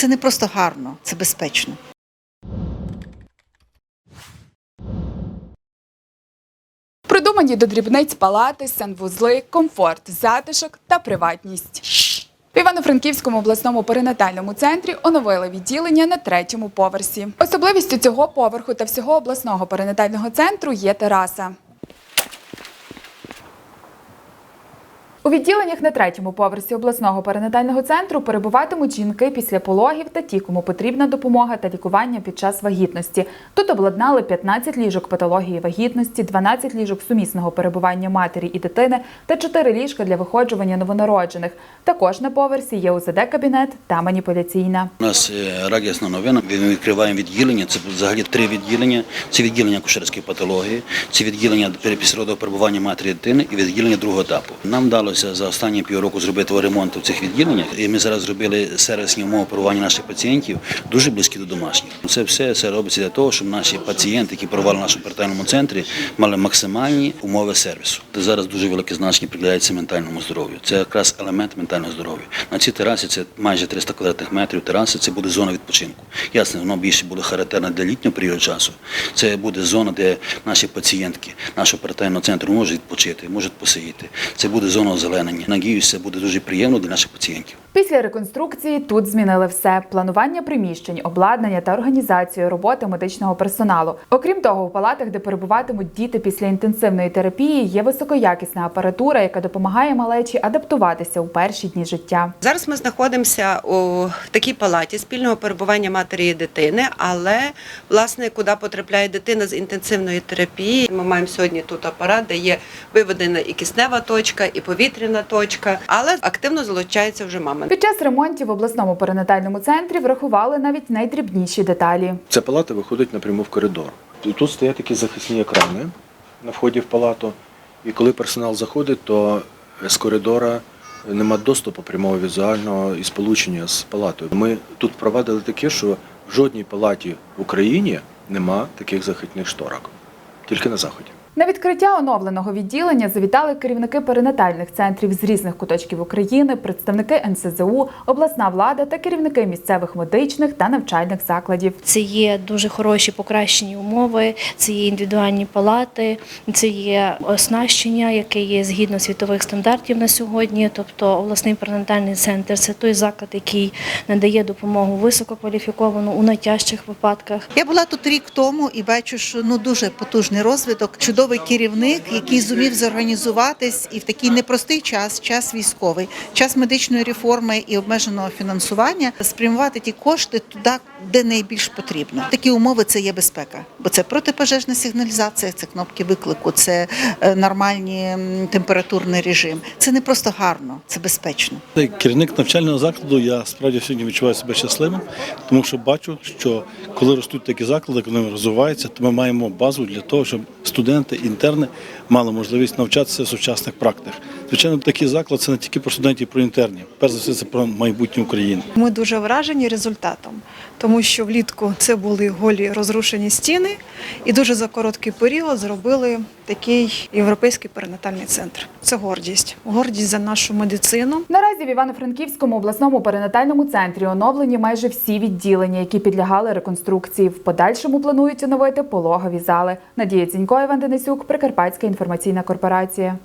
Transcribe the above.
Це не просто гарно, це безпечно. Продумані до дрібниць палати, санвузли, комфорт, затишок та приватність. В Івано-Франківському обласному перинатальному центрі оновили відділення на третьому поверсі. Особливістю цього поверху та всього обласного перинатального центру є тераса. У відділеннях на третьому поверсі обласного перинатального центру перебуватимуть жінки після пологів та ті, кому потрібна допомога та лікування під час вагітності. Тут обладнали 15 ліжок патології вагітності, 12 ліжок сумісного перебування матері і дитини та 4 ліжка для виходжування новонароджених. Також на поверсі є УЗД-кабінет та маніпуляційна. У нас е, радісна новина. Ми відкриваємо відділення. Це взагалі три відділення. Це відділення акушерської патології, це відділення після перебування матері і дитини і відділення другого етапу. Нам вдалося за останні півроку зробити ремонт в цих відділеннях. І ми зараз зробили сервісні умови перебування наших пацієнтів дуже близькі до домашніх. Це все це робиться для того, щоб наші пацієнти, які перебували в нашому пертальному центрі, мали максимальні умови сервісу. Зараз дуже велике значення приділяється ментальному здоров'ю. Це якраз елемент ментального здоров'я. На цій терасі це майже 300 квадратних метрів тераси. Це буде зона відпочинку. Ясно, воно більше буде характерно для літнього періоду часу. Це буде зона, де наші пацієнтки нашого пертального центру можуть відпочити, можуть посидіти. Це буде зона озеленення. Надіюся, це буде дуже приємно для наших пацієнтів. Після реконструкції тут змінили все: планування приміщень, обладнання та організацію роботи медичного персоналу. Окрім того, у палатах, де перебуватимуть діти після інтенсивної терапії, є високоякісна апаратура, яка допомагає малечі адаптуватися у перші дні життя. Зараз ми знаходимося у такій палаті спільного перебування матері і дитини, але власне, куди потрапляє дитина з інтенсивної терапії, ми маємо сьогодні тут апарат, де є виведена і киснева точка, і повітряна точка, але активно залучається вже мама. Під час ремонтів в обласному перинатальному центрі врахували навіть найдрібніші деталі. Ця палата виходить напряму в коридор. І Тут стоять такі захисні екрани на вході в палату. І коли персонал заходить, то з коридора нема доступу прямого візуального і сполучення з палатою. Ми тут провадили таке, що в жодній палаті в Україні нема таких захисних шторок, тільки на заході. На відкриття оновленого відділення завітали керівники перинатальних центрів з різних куточків України, представники НСЗУ, обласна влада та керівники місцевих медичних та навчальних закладів. Це є дуже хороші покращені умови, це є індивідуальні палати, це є оснащення, яке є згідно світових стандартів на сьогодні. Тобто обласний перинатальний центр це той заклад, який надає допомогу висококваліфіковану у найтяжчих випадках. Я була тут рік тому і бачу, що ну дуже потужний розвиток, чудовий керівник, який зумів зорганізуватись і в такий непростий час, час військовий, час медичної реформи і обмеженого фінансування, спрямувати ті кошти туди, де найбільш потрібно. Такі умови це є безпека, бо це протипожежна сигналізація, це кнопки виклику, це е, нормальний м, температурний режим. Це не просто гарно, це безпечно. Керівник навчального закладу, я справді сьогодні відчуваю себе щасливим, тому що бачу, що коли ростуть такі заклади, коли вони розвиваються, то ми маємо базу для того, щоб студенти, інтерни мали можливість навчатися в сучасних практиках. Звичайно, такий заклад це не тільки про студентів, про інтернів. Перш за все, це про майбутнє України. Ми дуже вражені результатом, тому що влітку це були голі розрушені стіни, і дуже за короткий період зробили такий європейський перинатальний центр. Це гордість, гордість за нашу медицину. Наразі в Івано-Франківському обласному перинатальному центрі оновлені майже всі відділення, які підлягали реконструкції. В подальшому планують оновити пологові зали. Надія Цінько, Іван Денисюк, Прикарпатська інформаційна корпорація.